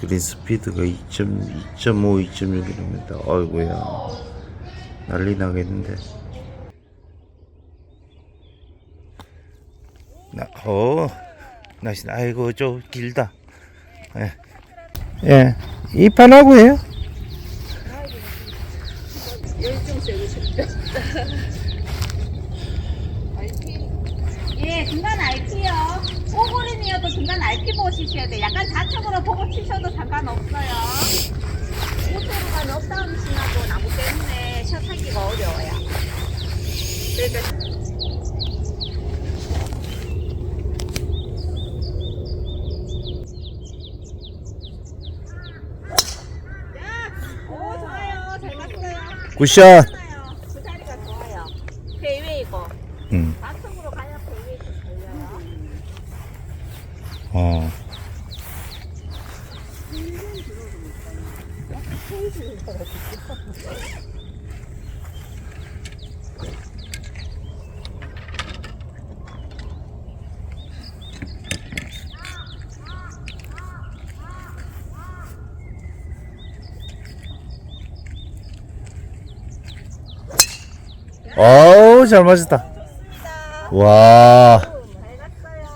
그린 스피드가 2.2.5, 2.6km. 아이고야. 난리 나겠는데. 나, 어, 날씨, 아이고, 저 길다. 예. 예. 이판하고 해요? 예, 중간 RP요. 오그린이어도 중간 보시셔야 돼요. 약간 좌측으로 보고 치셔도 상관없어요. 우측으로 가면 업다운 심하고 나무 때문에 샷하기가 어려워요. 그러니까. 굿샷. 그 자리가 좋아요. 페이웨이고. 음. 좌측으로 가야 페이웨이 좀 걸려요. 어. 어우, 잘 맞았다. 와. 잘 갔어요.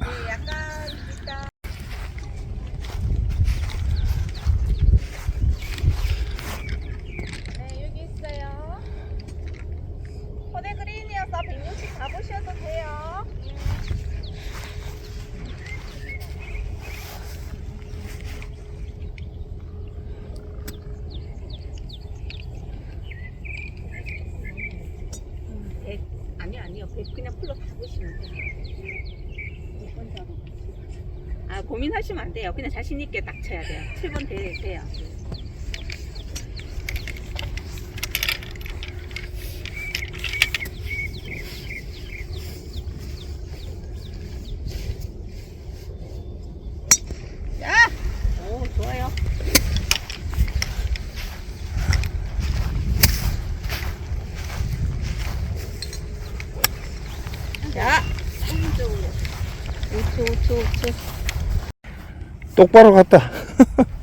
네, 약간 일단 네, 여기 있어요. 포대 그린이어서 160 가보셔도 돼요. 음, 100, 아니, 아니요. 100 그냥 풀로 다 보시면 돼요. 아, 고민 하시면 안 돼요. 그냥 자신 있게 딱 쳐야 돼요. 7번 돼, 돼요. 자! 오, 좋아요. 자! 우측, 우측, 우측. 똑바로 갔다.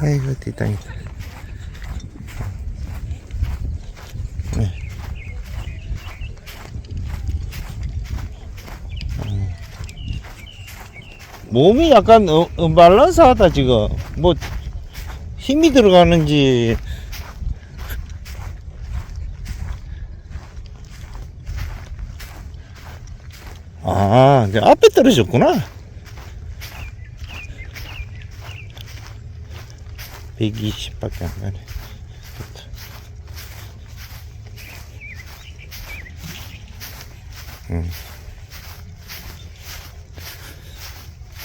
아이고, 뒷땅이다. 몸이 약간 어, 언밸런스하다 지금 뭐 힘이 들어가는지 아 이제 앞에 떨어졌구나 120밖에 안 가네. 음.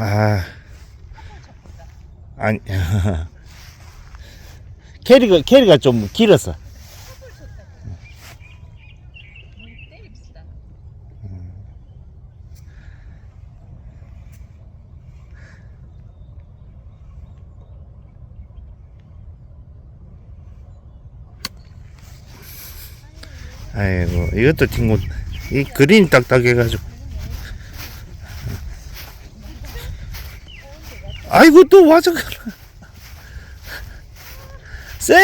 아 아니 캐리가 캐리가 좀 길었어. 아이고 이것도 튕고 이 그린이 딱딱해가지고. 아이고, 또 그래. 쎄!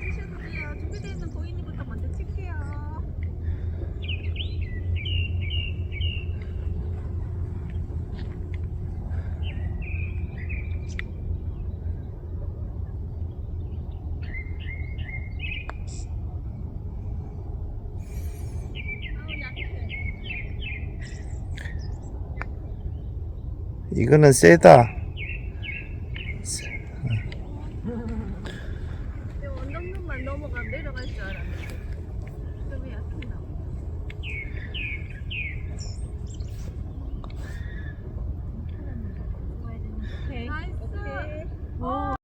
드셔도돼요. 준비되어 있는 고객님부터 먼저 칠게요. 이거는 세다. 원정면만 넘어가 내려갈 줄 알았는데 좀 약했나 오케이 오케이 오.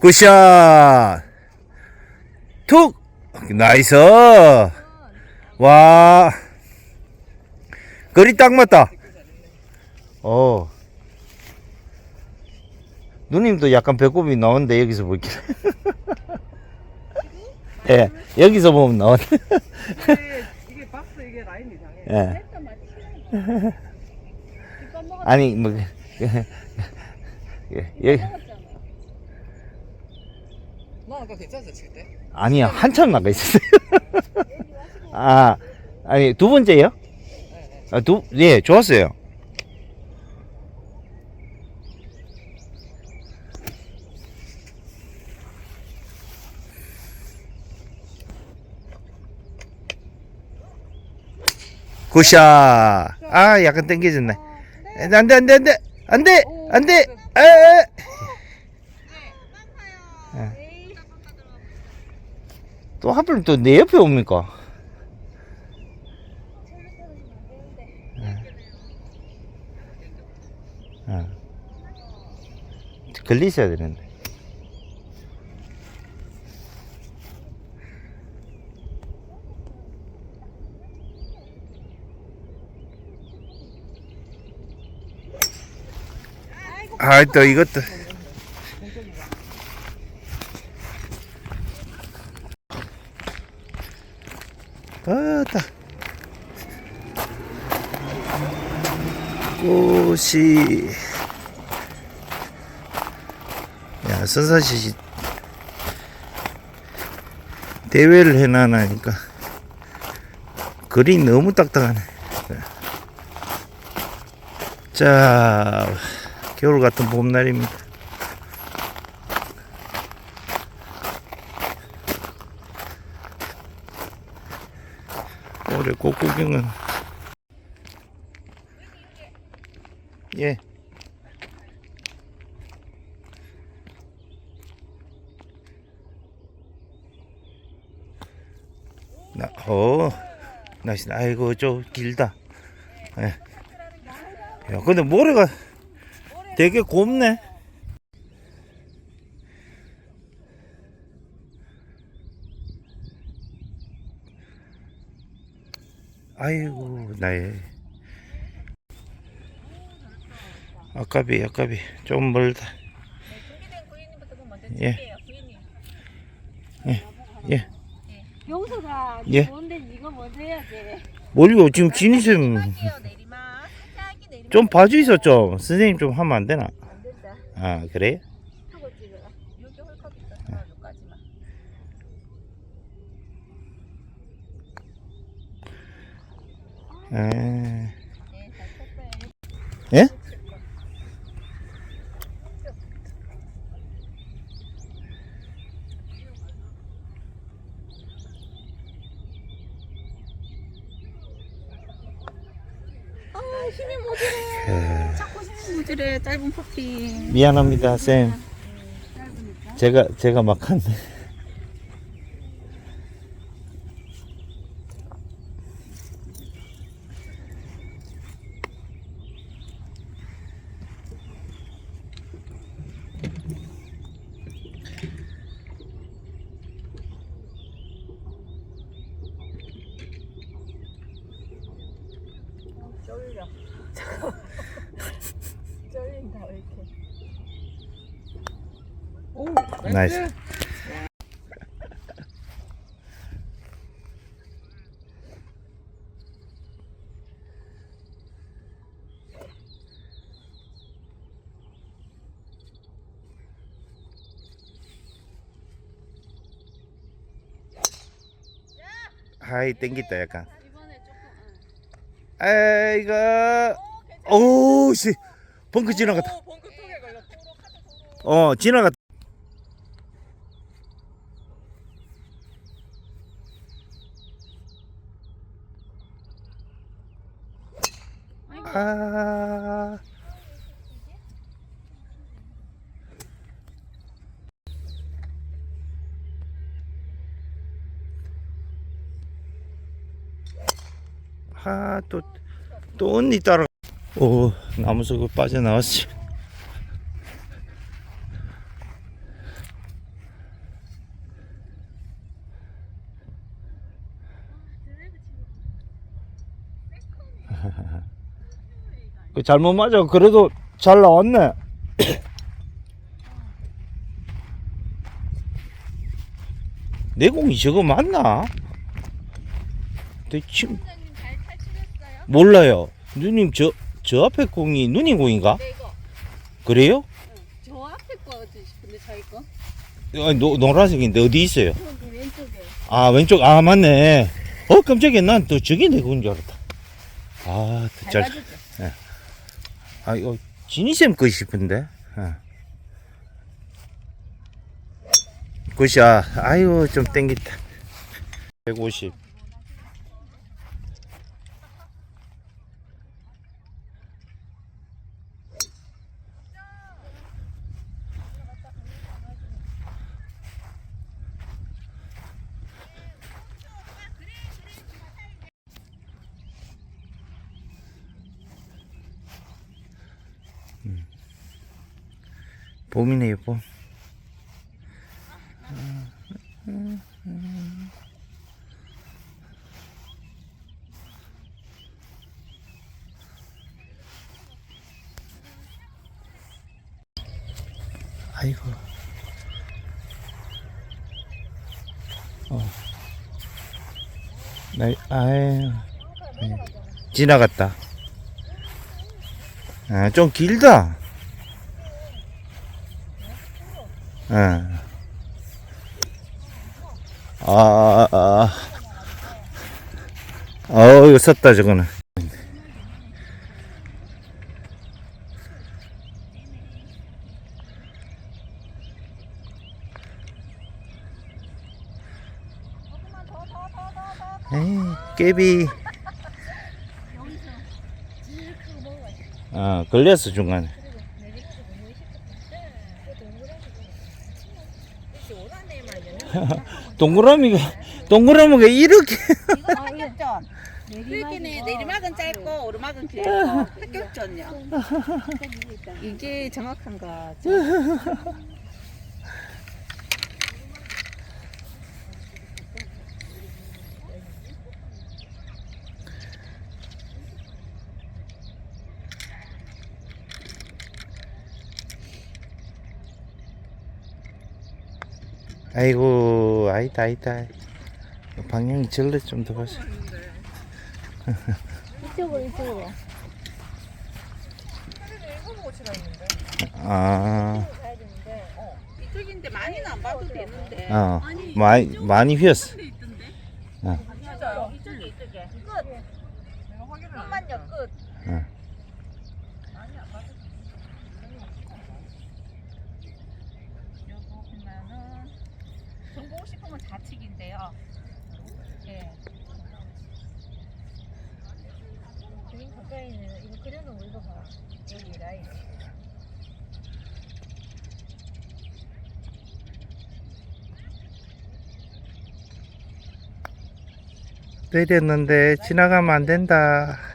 굿샷! 툭! 나이스! 와. 거리 딱 맞다. 어. 누님도 약간 배꼽이 나오는데 여기서 볼게요. 예, 여기서 보면 나오네. 이게, 박스 이게 라인 이 상해. 예. 아니, 뭐, 예, 예, 나 아까 괜찮았어 칠 때. 아니야, 한참 나가 있었어요. 아, 아니, 두 번째요? 아, 두, 예, 좋았어요. 굿샷. 아, 약간 땡겨졌네. 안 돼, 안 돼, 안 돼, 안 돼, 안 돼, 에, 에. 또 하필 또 내 옆에 옵니까? 어. 걸리셔야 되는데. 아, 또 이것도. 아따. 꽃이. 야, 선사시 대회를 해놔나니까 글이 너무 딱딱하네. 자, 겨울 같은 봄날입니다. 올해 꽃 구경은 예. 나, 어, 나시, 아이고, 저 길다. 예. 야, 근데 모래가 되게 곱네. 아이고, 나의. 아까비, 아까비. 좀 멀다. 고객님부터 그럼 먼저 예. 칠게요 고객님 예. 용서가 예. 이거 먼저 해야지. 뭘요? 지금 진이쌤 살짝이 내리막 좀 봐주이소 좀. 선생님 좀 하면 안 되나? 안 된다 아, 홀컵 있다 아, 여기까지만 아? 힘이 모자래. 자꾸 힘이 모자래. 짧은 퍼팅. 미안합니다, 쌤. 제가 제가 막한 쫄려. 쫄린다 왜 이렇게. 오 나이스. 하이 땡겼다 약간. 아이고. 오씨 지나갔다. 오 벙커 턱에 걸렸다. 어 지나갔다. 아. 아, 또, 또 언니 따라. 오, 나무 속으로 빠져나왔지. 그 잘못 맞아. 그래도 잘 나왔네. 내 공이 저거 맞나? 대충 몰라요. 누님 저 저 앞에 공이 누님 공인가? 네, 이거. 그래요? 저 앞에 거 싶은데 자기 거? 어, 노, 노란색인데 어디 있어요? 저기 왼쪽에. 아 왼쪽 아 맞네. 어 깜짝이야 난 또 저게 내 공인 줄 알았다. 아, 또 잘. 밟아주죠. 아 이거 지니쌤 거 싶은데. 어. 굿샷. 아유 좀 땡겼다. 150. 봄이네요 봄. 아이고. 어. 나, 아유. 네. 지나갔다. 아, 좀 길다. 예. 아, 아, 아. 어, 이거 썼다, 저거는. 에이, 깨비. 아, 걸렸어, 중간에. 동그라미가, 동그라미가 이렇게. 이거 합격전. 그렇게는 내리막은 짧고 오르막은 길고 합격전이요. 이게 정확한가? 아이고, 아이다, 아이다. 방향이 절레 좀더 가서. 이쪽으로 이쪽으로. 아. 이쪽인데 많이는 안 봐도 되는데. 어, 많이, 많이 휘었어. 진짜요? 이쪽에 이쪽에. 내가 확인을 안 했다. 끝만요 끝. 응. 요거 보면은 정보 좌측인데요. 예. 가까이는 이거 그려놓은 거 봐. 여기 라인. 내렸는데 지나가면 안 된다.